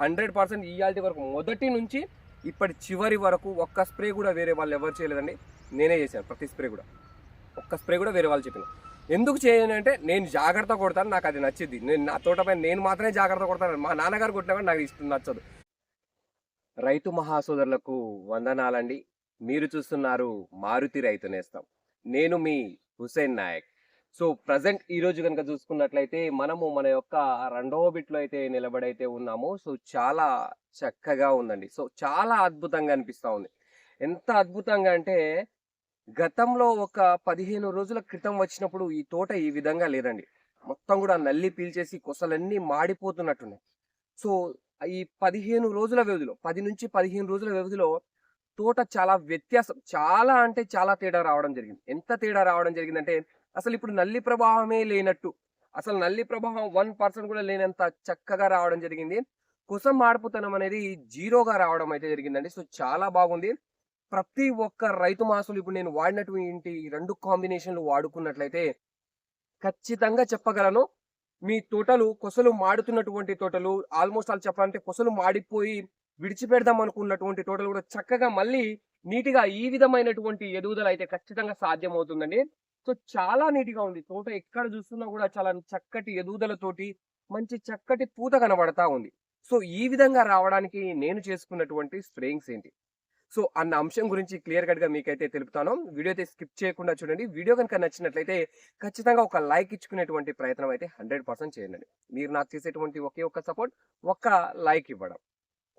Hundred percent ఇయాల్టి వరకు మొదటి నుంచి ఇప్పటి చివరి వరకు ఒక్క స్ప్రే కూడా వేరే వాళ్ళు ఎవరు చేయలేదండి. నేనే చేశాను ప్రతి స్ప్రే కూడా. ఒక్క స్ప్రే కూడా వేరే వాళ్ళు చెప్పిన. ఎందుకు చేయను అంటే నేను జాగ్రత్త కొడతాను నాకు అది నచ్చింది నేను నా తోటపై నేను మాత్రమే జాగ్రత్త కొడతాను. మా నాన్నగారు కొట్టినా కూడా నాకు ఇష్టం నచ్చదు. రైతు మహాసోదరులకు వందనాలండి. మీరు చూస్తున్నారు మారుతి రైతు నేస్తాం. నేను మీ హుసేన్ నాయక్. సో ప్రజెంట్ ఈ రోజు కనుక చూసుకున్నట్లయితే మనము మన యొక్క రెండవ బిట్లో అయితే నిలబడైతే ఉన్నాము సో చాలా చక్కగా ఉందండి. సో చాలా అద్భుతంగా అనిపిస్తూ ఉంది. ఎంత అద్భుతంగా అంటే గతంలో ఒక పదిహేను రోజుల క్రితం వచ్చినప్పుడు ఈ తోట ఈ విధంగా లేదండి. మొత్తం కూడా నల్లి పీల్చేసి కొసలన్నీ మాడిపోతున్నట్టున్నాయి. సో ఈ పదిహేను రోజుల వ్యవధిలో పది నుంచి పదిహేను రోజుల వ్యవధిలో తోట చాలా వ్యత్యాసం చాలా అంటే చాలా తేడా రావడం జరిగింది. ఎంత తేడా రావడం జరిగిందంటే అసలు ఇప్పుడు నల్లి ప్రభావమే లేనట్టు. అసలు నల్లి ప్రభావం వన్ పర్సెంట్ కూడా లేనంత చక్కగా రావడం జరిగింది. కుసం మార్పుతనం అనేది జీరోగా రావడం అయితే జరిగిందండి. సో చాలా బాగుంది. ప్రతి ఒక్క రైతు మాసులు ఇప్పుడు నేను వాడినటువంటి రెండు కాంబినేషన్లు వాడుకున్నట్లయితే ఖచ్చితంగా చెప్పగలను. మీ తోటలు కొసలు మాడుతున్నటువంటి తోటలు ఆల్మోస్ట్ ఆల్ చెప్పాలంటే కొసలు మాడిపోయి విడిచిపెడదాం అనుకున్నటువంటి తోటలు కూడా చక్కగా మళ్ళీ నీటిగా ఈ విధమైనటువంటి ఎదుగుదల అయితే ఖచ్చితంగా సాధ్యమవుతుందండి. సో చాలా నీట్గా ఉంది. తోట ఎక్కడ చూస్తున్నా కూడా చాలా చక్కటి ఎదుగుదలతోటి మంచి చక్కటి పూత కనబడతా ఉంది. సో ఈ విధంగా రావడానికి నేను చేసుకున్నటువంటి స్ప్రేయింగ్స్ ఏంటి? సో అన్న అంశం గురించి క్లియర్ కట్గా మీకైతే తెలుపుతాను. వీడియో అయితే స్కిప్ చేయకుండా చూడండి. వీడియో కనుక నచ్చినట్లయితే ఖచ్చితంగా ఒక లైక్ ఇచ్చుకునేటువంటి ప్రయత్నం అయితే హండ్రెడ్ పర్సెంట్ చేయండి. మీరు నాకు చేసేటువంటి ఒకే ఒక్క సపోర్ట్ ఒక్క లైక్ ఇవ్వడం.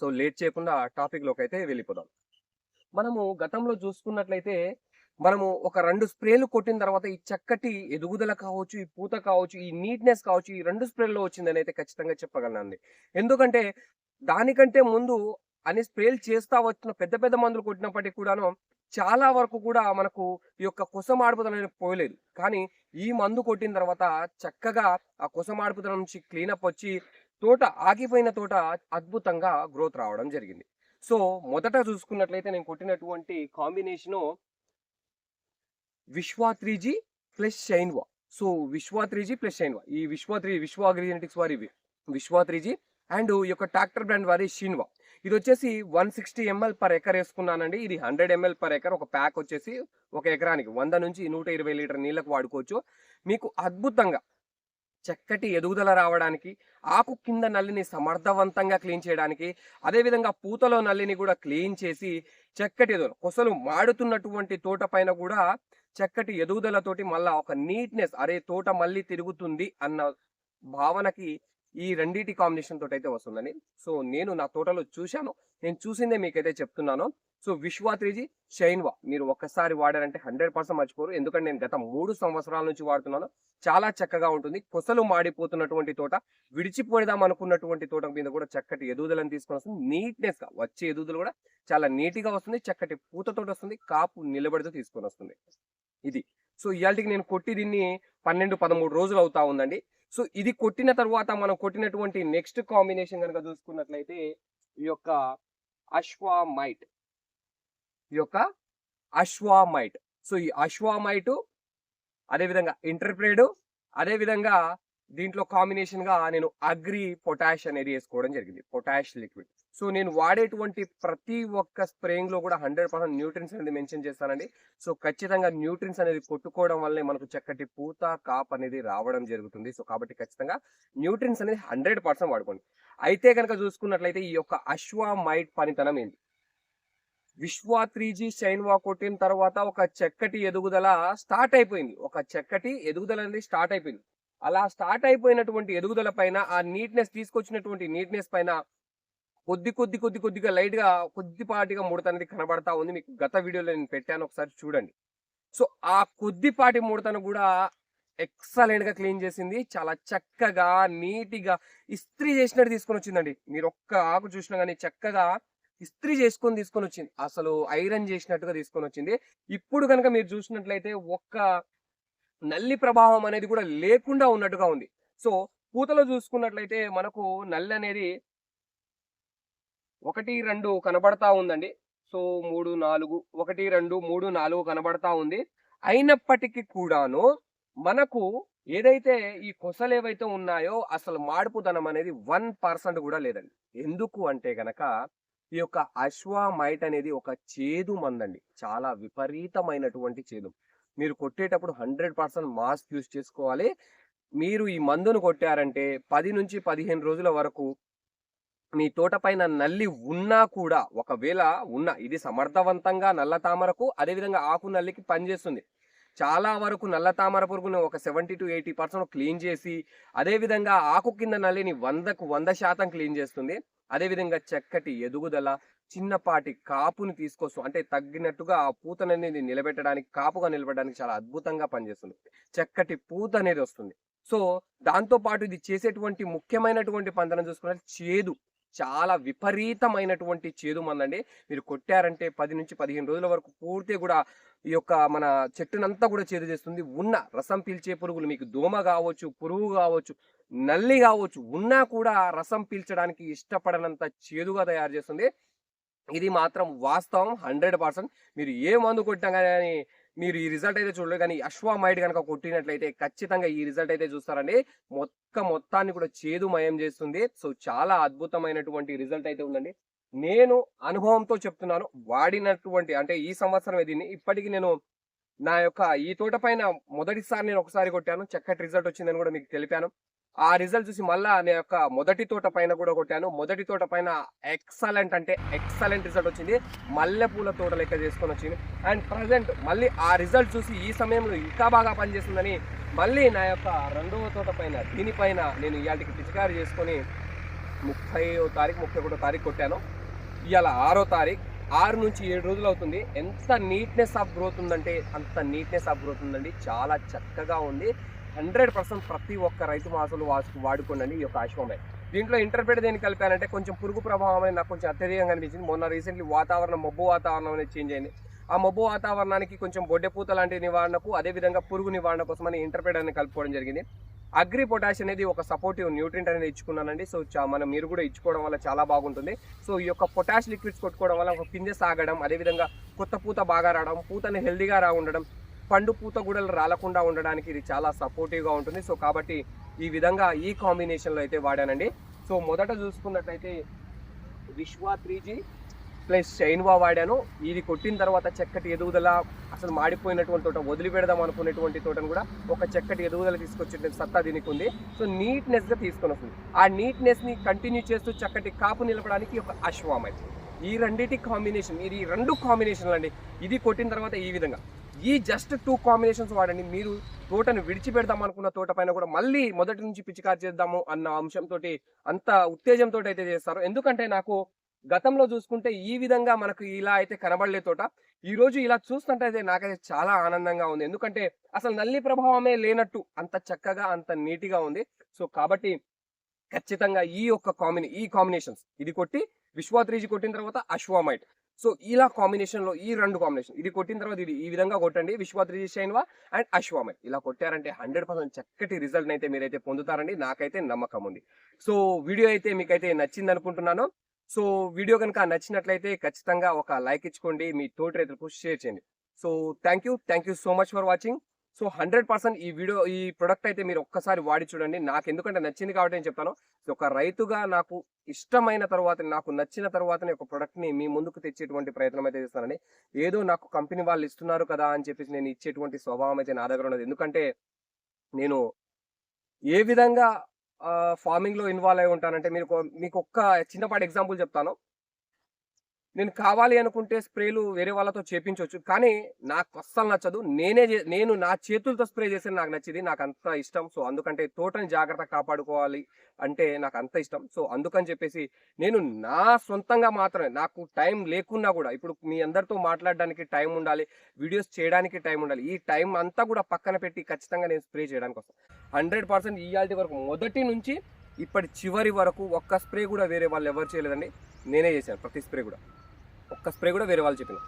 సో లేట్ చేయకుండా టాపిక్లోకి అయితే వెళ్ళిపోదాం. మనము గతంలో చూసుకున్నట్లయితే మనము ఒక రెండు స్ప్రేలు కొట్టిన తర్వాత ఈ చక్కటి ఎదుగుదల కావచ్చు ఈ పూత కావచ్చు ఈ నీట్నెస్ కావచ్చు ఈ రెండు స్ప్రేల్లో వచ్చిందని అయితే ఖచ్చితంగా చెప్పగలను ఎందుకంటే దానికంటే ముందు అని స్ప్రేలు చేస్తా వచ్చిన పెద్ద పెద్ద మందులు కొట్టినప్పటికీ కూడాను చాలా వరకు కూడా మనకు ఈ యొక్క కుసమాడుపుదల అనేది పోయలేదు. కానీ ఈ మందు కొట్టిన తర్వాత చక్కగా ఆ కుసమాడుపుదల నుంచి క్లీనప్ వచ్చి తోట ఆగిపోయిన తోట అద్భుతంగా గ్రోత్ రావడం జరిగింది. సో మొదట చూసుకున్నట్లయితే నేను కొట్టినటువంటి combination Vishwa three G plus షైన్వా so Vishwa three G plus షైన్వా ఈ విశ్వా త్రీ విశ్వా అగ్రిజెనెటిక్స్ వారి విశ్వా త్రీజీ అండ్ ఈ యొక్క ట్రాక్టర్ బ్రాండ్ వారి షిన్వా ఇది వచ్చేసి one sixty ML per acre వేసుకున్నానండి. ఇది హండ్రెడ్ ఎంఎల్ పర్ ఎకర్ ఒక ప్యాక్ వచ్చేసి ఒక ఎకరానికి వంద నుంచి నూట ఇరవై లీటర్ నీళ్ళకు వాడుకోవచ్చు. మీకు అద్భుతంగా చక్కటి ఎదుగుదల రావడానికి ఆకు కింద నల్లిని సమర్థవంతంగా క్లీన్ చేయడానికి అదేవిధంగా పూతలో నల్లిని కూడా క్లీన్ చేసి చక్కటి ఎదురు కొసలు మాడుతున్నటువంటి తోట పైన కూడా చక్కటి ఎదుగుదలతోటి మళ్ళా ఒక నీట్నెస్ అరే తోట మళ్ళీ తిరుగుతుంది అన్న భావనకి ఈ రెండింటి కాంబినేషన్ తోటి అయితే వస్తుందని సో నేను నా తోటలో చూశాను. నేను చూసిందే మీకైతే చెప్తున్నాను. సో విశ్వా త్రీజీ షైన్వా. మీరు ఒక్కసారి వాడారంటే హండ్రెడ్ పర్సెంట్ మర్చిపోరు. ఎందుకంటే నేను గత మూడు సంవత్సరాల నుంచి వాడుతున్నాను. చాలా చక్కగా ఉంటుంది. కొసలు మాడిపోతున్నటువంటి తోట విడిచిపోయేదాం అనుకున్నటువంటి తోట మీద కూడా చక్కటి ఎదుగుదలను తీసుకొని వస్తుంది. నీట్నెస్గా వచ్చే ఎదుగుదల కూడా చాలా నీట్గా వస్తుంది. చక్కటి పూతతోటి వస్తుంది. కాపు నిలబడితో తీసుకొని వస్తుంది. ఇది. సో ఇవాళకి నేను కొట్టి దీన్ని పన్నెండు పదమూడు రోజులు అవుతా ఉందండి. సో ఇది కొట్టిన తర్వాత మనం కొట్టినటువంటి నెక్స్ట్ కాంబినేషన్ కనుక చూసుకున్నట్లయితే ఈ యొక్క అశ్వామైట్. ఈ యొక్క అశ్వామైట్. సో ఈ అశ్వామైటు అదేవిధంగా ఇంటర్ప్రేడు అదేవిధంగా దీంట్లో కాంబినేషన్గా నేను అగ్రి పొటాష్ అనేది వేసుకోవడం జరిగింది. Potash liquid. సో నేను వాడేటువంటి ప్రతి ఒక్క స్ప్రేయింగ్లో కూడా హండ్రెడ్ పర్సెంట్ న్యూట్రిన్స్ అనేది మెన్షన్ చేస్తానండి. సో ఖచ్చితంగా న్యూట్రిన్స్ అనేది కొట్టుకోవడం వల్లే మనకు చక్కటి పూత కాప్ అనేది రావడం జరుగుతుంది. సో కాబట్టి ఖచ్చితంగా న్యూట్రిన్స్ అనేది హండ్రెడ్ పర్సెంట్ వాడుకోండి. అయితే కనుక చూసుకున్నట్లయితే ఈ యొక్క అశ్వామైట్ పనితనం ఏంటి? విశ్వా త్రీ జీ షైన్వా కొట్టిన తర్వాత ఒక చక్కటి ఎదుగుదల స్టార్ట్ అయిపోయింది. ఒక చక్కటి ఎదుగుదల అనేది స్టార్ట్ అయిపోయింది. అలా స్టార్ట్ అయిపోయినటువంటి ఎదుగుదల పైన ఆ నీట్నెస్ తీసుకొచ్చినటువంటి నీట్నెస్ పైన కొద్ది కొద్ది కొద్ది కొద్దిగా లైట్గా కొద్దిపాటిగా ముడత అనేది కనబడతా ఉంది. మీకు గత వీడియోలో నేను పెట్టాను. ఒకసారి చూడండి. సో ఆ కొద్దిపాటి ముడతను కూడా ఎక్సలెంట్గా క్లీన్ చేసింది. చాలా చక్కగా నీట్గా ఇస్త్రీ చేసినట్టు తీసుకొని వచ్చిందండి. మీరు ఒక్క ఆకు చూసినా కానీ చక్కగా ఇస్త్రీ చేసుకొని తీసుకొని వచ్చింది. అసలు ఐరన్ చేసినట్టుగా తీసుకొని వచ్చింది. ఇప్పుడు కనుక మీరు చూసినట్లయితే ఒక్క నల్లి ప్రభావం అనేది కూడా లేకుండా ఉన్నట్టుగా ఉంది. సో పూతలో చూసుకున్నట్లయితే మనకు నల్లి అనేది ఒకటి రెండు కనబడతా ఉందండి. సో మూడు నాలుగు ఒకటి రెండు మూడు నాలుగు కనబడతా ఉంది. అయినప్పటికీ కూడాను మనకు ఏదైతే ఈ కొసలు ఏవైతే ఉన్నాయో అసలు మాడుపుదనం అనేది వన్ పర్సెంట్ కూడా లేదండి. ఎందుకు అంటే గనక ఈ యొక్క అశ్వామైట్ అనేది ఒక చేదు మందండి. చాలా విపరీతమైనటువంటి చేదు. మీరు కొట్టేటప్పుడు హండ్రెడ్ పర్సెంట్ మాస్క్ యూజ్ చేసుకోవాలి. మీరు ఈ మందును కొట్టారంటే పది నుంచి పదిహేను రోజుల వరకు మీ తోట పైన నల్లి ఉన్నా కూడా ఒకవేళ ఉన్న ఇది సమర్థవంతంగా నల్ల తామరకు అదేవిధంగా ఆకు నల్లికి పనిచేస్తుంది. చాలా వరకు నల్ల తామర పురుగును ఒక seventy to eighty percent clean చేసి అదేవిధంగా ఆకు కింద నల్లిని వందకు వంద శాతం క్లీన్ చేస్తుంది. అదేవిధంగా చక్కటి ఎదుగుదల చిన్నపాటి కాపుని తీసుకొస్తాం అంటే తగ్గినట్టుగా ఆ పూతననేది నిలబెట్టడానికి కాపుగా నిలబెట్టడానికి చాలా అద్భుతంగా పనిచేస్తుంది. చక్కటి పూత అనేది వస్తుంది. సో దాంతో పాటు ఇది చేసేటువంటి ముఖ్యమైనటువంటి పందనం చూసుకున్నట్టు చేదు. చాలా విపరీతమైనటువంటి చేదు మందండి. మీరు కొట్టారంటే పది నుంచి పదిహేను రోజుల వరకు పూర్తి కూడా ఈ యొక్క మన చెట్టునంతా కూడా చేదు చేస్తుంది. ఉన్న రసం పీల్చే పురుగులు మీకు దోమ కావచ్చు పురుగు కావచ్చు నల్లి కావచ్చు ఉన్నా కూడా రసం పీల్చడానికి ఇష్టపడనంత చేదుగా తయారు చేస్తుంది. ఇది మాత్రం వాస్తవం హండ్రెడ్ పర్సెంట్. మీరు ఏ మందు కొట్టినా కానీ మీరు ఈ రిజల్ట్ అయితే చూడలేదు కానీ అశ్వామైడ్ కనుక కొట్టినట్లయితే ఖచ్చితంగా ఈ రిజల్ట్ అయితే చూస్తారండి. మొత్తం మొత్తాన్ని కూడా చేదుమయం చేస్తుంది. సో చాలా అద్భుతమైనటువంటి రిజల్ట్ అయితే ఉందండి. నేను అనుభవంతో చెప్తున్నాను. వాడినటువంటి అంటే ఈ సంవత్సరం దీన్ని. ఇప్పటికీ నేను నా యొక్క ఈ తోట పైన మొదటిసారి నేను ఒకసారి కొట్టాను. చక్కటి రిజల్ట్ వచ్చిందని కూడా మీకు తెలిపాను. ఆ రిజల్ట్ చూసి మళ్ళా నేను యొక్క మొదటి తోట పైన కూడా కొట్టాను. మొదటి తోట పైన ఎక్సలెంట్ అంటే ఎక్సలెంట్ రిజల్ట్ వచ్చింది. మల్లెపూల తోట లెక్క చేసుకొని వచ్చింది. అండ్ ప్రజెంట్ మళ్ళీ ఆ రిజల్ట్ చూసి ఈ సమయంలో ఇంకా బాగా పనిచేస్తుందని మళ్ళీ నా యొక్క రెండవ తోట పైన దీనిపైన నేను ఇవాటికి పిచికారి చేసుకొని ముప్పై తారీఖు ముప్పై ఒకటో తారీఖు కొట్టాను. ఇవాళ ఆరో తారీఖు ఆరు నుంచి ఏడు రోజులు అవుతుంది. ఎంత నీట్నెస్ ఆఫ్ గ్రోత్ ఉందంటే అంత నీట్నెస్ ఆఫ్ గ్రోత్ ఉందండి. చాలా చక్కగా ఉంది. హండ్రెడ్ పర్సెంట్ ప్రతి ఒక్క రైతు మాసలు వాడుకోండి ఈ యొక్క అశ్వమే దీంట్లో ఇంటర్ప్రిట్ దేనికి కలిపానంటే కొంచెం పురుగు ప్రభావం అనేది నాకు కొంచెం అత్యధికంగా అనిపించింది మొన్న రీసెంట్లీ వాతావరణం మబ్బు వాతావరణం అనేది చేంజ్ అయింది. ఆ మబ్బు వాతావరణానికి కొంచెం బొడ్డెపూత లాంటి నివారణకు అదేవిధంగా పురుగు నివారణ కోసమని ఇంటర్ప్రిట్ అనేది కలుపుకోవడం జరిగింది. అగ్రి పొటాష్ అనేది ఒక సపోర్టివ్ న్యూట్రింట్ అనేది ఇచ్చుకున్నానండి. సో మనం మీరు కూడా ఇచ్చుకోవడం వల్ల చాలా బాగుంటుంది. సో ఈ యొక్క పొటాష్ లిక్విడ్స్ కొట్టుకోవడం వల్ల ఒక పింజ సాగడం అదేవిధంగా కొత్త పూత బాగా రావడం పూతని హెల్దీగా రా ఉండడం పండు పూత గుడలు రాలకుండా ఉండడానికి ఇది చాలా సపోర్టివ్గా ఉంటుంది. సో కాబట్టి ఈ విధంగా ఈ కాంబినేషన్లో అయితే వాడానండి. సో మొదట చూసుకున్నట్లయితే విశ్వ త్రీ జీ ప్లస్ షైన్వా వాడాను. ఇది కొట్టిన తర్వాత చక్కటి ఎదుగుదల అసలు మాడిపోయినటువంటి తోట వదిలిపెడదాం అనుకునేటువంటి తోటను కూడా ఒక చక్కటి ఎదుగుదల తీసుకొచ్చే సత్తా దీనికి ఉంది సో నీట్నెస్గా తీసుకొని వస్తుంది. ఆ నీట్నెస్ని కంటిన్యూ చేస్తూ చక్కటి కాపు నిలపడానికి ఒక అశ్వామై ఈ రెండింటి కాంబినేషన్ ఇది ఈ రెండు కాంబినేషన్లు అండి ఇది కొట్టిన తర్వాత ఈ విధంగా. ఈ జస్ట్ టూ కాంబినేషన్స్ వాడండి. మీరు తోటను విడిచిపెడదాం అనుకున్న తోట పైన కూడా మళ్ళీ మొదటి నుంచి పిచికారి చేద్దాము అన్న అంశంతో అంత ఉత్తేజంతో అయితే చేస్తారు. ఎందుకంటే నాకు గతంలో చూసుకుంటే ఈ విధంగా మనకు ఇలా అయితే కనబడలే తోట. ఈ రోజు ఇలా చూస్తుంటే నాకైతే చాలా ఆనందంగా ఉంది. ఎందుకంటే అసలు నల్లి ప్రభావమే లేనట్టు అంత చక్కగా అంత నీట్గా ఉంది. సో కాబట్టి ఖచ్చితంగా ఈ యొక్క కాంబినే ఈ కాంబినేషన్స్ ఇది కొట్టి విశ్వ త్రీజీ కొట్టిన తర్వాత అశ్వామైట్. సో ఇలా కాంబినేషన్లో ఈ రెండు కాంబినేషన్ ఇది కొట్టిన తర్వాత ఇది ఈ విధంగా కొట్టండి. విశ్వా శైన్వా అండ్ అశ్వామైట్ ఇలా కొట్టారంటే హండ్రెడ్ పర్సెంట్ చక్కటి రిజల్ట్ అయితే మీరైతే పొందుతారండి నాకైతే నమ్మకం ఉంది. సో వీడియో అయితే మీకైతే నచ్చింది అనుకుంటున్నాను సో వీడియో కనుక నచ్చినట్లయితే ఖచ్చితంగా ఒక లైక్ ఇచ్చుకోండి. మీ తోటి రైతులకు షేర్ చేయండి. So thank you thank you so much for watching. So hundred percent ఈ వీడియో ఈ ప్రొడక్ట్ అయితే మీరు ఒక్కసారి వాడి చూడండి. నాకు ఎందుకంటే నచ్చింది కాబట్టి నేను చెప్తాను. సో ఒక రైతుగా నాకు ఇష్టమైన తర్వాత నాకు నచ్చిన తర్వాతనే ఒక ప్రొడక్ట్ని మీ ముందుకు తెచ్చేటువంటి ప్రయత్నం అయితే చేస్తానండి. ఏదో నాకు కంపెనీ వాళ్ళు ఇస్తున్నారు కదా అని చెప్పేసి నేను ఇచ్చేటువంటి స్వభావం అయితే నా దగ్గర ఉన్నది. ఎందుకంటే నేను ఏ విధంగా ఫార్మింగ్లో ఇన్వాల్వ్ అయి ఉంటానంటే మీరు మీకు ఒక్క చిన్నపాటి ఎగ్జాంపుల్ చెప్తాను. నేను కావాలి అనుకుంటే స్ప్రేలు వేరే వాళ్ళతో చేపించవచ్చు. కానీ నాకు అస్సలు నచ్చదు. నేనే చే- నేను నా చేతులతో స్ప్రే చేస్తే నాకు నచ్చింది. నాకు అంత ఇష్టం. సో అందుకంటే తోటని జాగ్రత్త కాపాడుకోవాలి అంటే నాకు అంత ఇష్టం. సో అందుకని చెప్పేసి నేను నా సొంతంగా మాత్రమే నాకు టైం లేకున్నా కూడా ఇప్పుడు మీ అందరితో మాట్లాడడానికి టైం ఉండాలి వీడియోస్ చేయడానికి టైం ఉండాలి ఈ టైం అంతా కూడా పక్కన పెట్టి ఖచ్చితంగా నేను స్ప్రే చేయడానికి వస్తాను హండ్రెడ్ పర్సెంట్ ఇవాళ వరకు మొదటి నుంచి ఇప్పటి చివరి వరకు ఒక్క స్ప్రే కూడా వేరే వాళ్ళు ఎవరు చేయలేదండి. నేనే చేశాను ప్రతి స్ప్రే కూడా. ఒక్క స్ప్రే కూడా వేరే వాళ్ళు చెప్పిన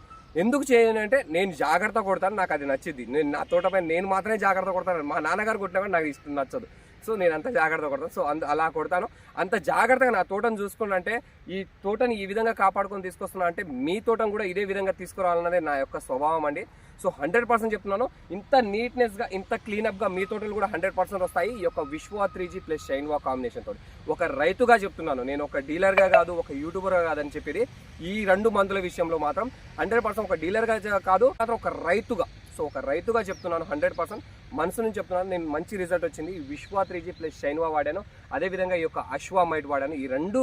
ఎందుకు చేయను అంటే నేను జాగ్రత్త కొడతాను నాకు అది నచ్చింది. నేను నా తోటపై నేను మాత్రమే జాగ్రత్త కొడతాను. మా నాన్నగారు కొట్టినా కూడా నాకు ఇష్టం నచ్చదు. సో నేను అంత జాగ్రత్త కొడతాను. సో అంత అలా కొడతాను. అంత జాగ్రత్తగా నా తోటను చూసుకున్నా అంటే ఈ తోటని ఈ విధంగా కాపాడుకొని తీసుకొస్తున్నా అంటే మీ తోటను కూడా ఇదే విధంగా తీసుకురావాలన్నదే నా యొక్క స్వభావం అండి. సో హండ్రెడ్ పర్సెంట్ చెప్తున్నాను. ఇంత నీట్నెస్గా ఇంత క్లీనప్గా మీ తోటలు కూడా హండ్రెడ్ పర్సెంట్ వస్తాయి. ఈ యొక్క విశ్వ త్రీ జీ ప్లస్ షైన్వా కాంబినేషన్ తోటి. ఒక రైతుగా చెప్తున్నాను. నేను ఒక డీలర్గా కాదు ఒక యూట్యూబర్గా కాదని చెప్పేది. ఈ రెండు మందుల విషయంలో మాత్రం హండ్రెడ్ పర్సెంట్ ఒక డీలర్గా కాదు మాత్రం ఒక రైతుగా సో ఒక రైతుగా చెప్తున్నాను హండ్రెడ్ పర్సెంట్ మనసు నుంచి చెప్తున్నాను నేను మంచి రిజల్ట్ వచ్చింది. విశ్వా విశ్వ త్రీ జీ ప్లస్ షైన్వా వాడాను. అదేవిధంగా ఈ యొక్క అశ్వా మైట్ వాడాను. ఈ రెండు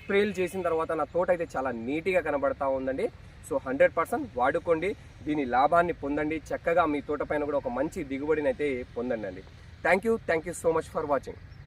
స్ప్రేలు చేసిన తర్వాత నా తోట అయితే చాలా నీట్గా కనబడతా ఉందండి. సో హండ్రెడ్ పర్సెంట్ వాడుకోండి. దీని లాభాన్ని పొందండి. చక్కగా మీ తోట పైన కూడా ఒక మంచి దిగుబడిని అయితే పొందండి అండి. Thank you thank you so much for watching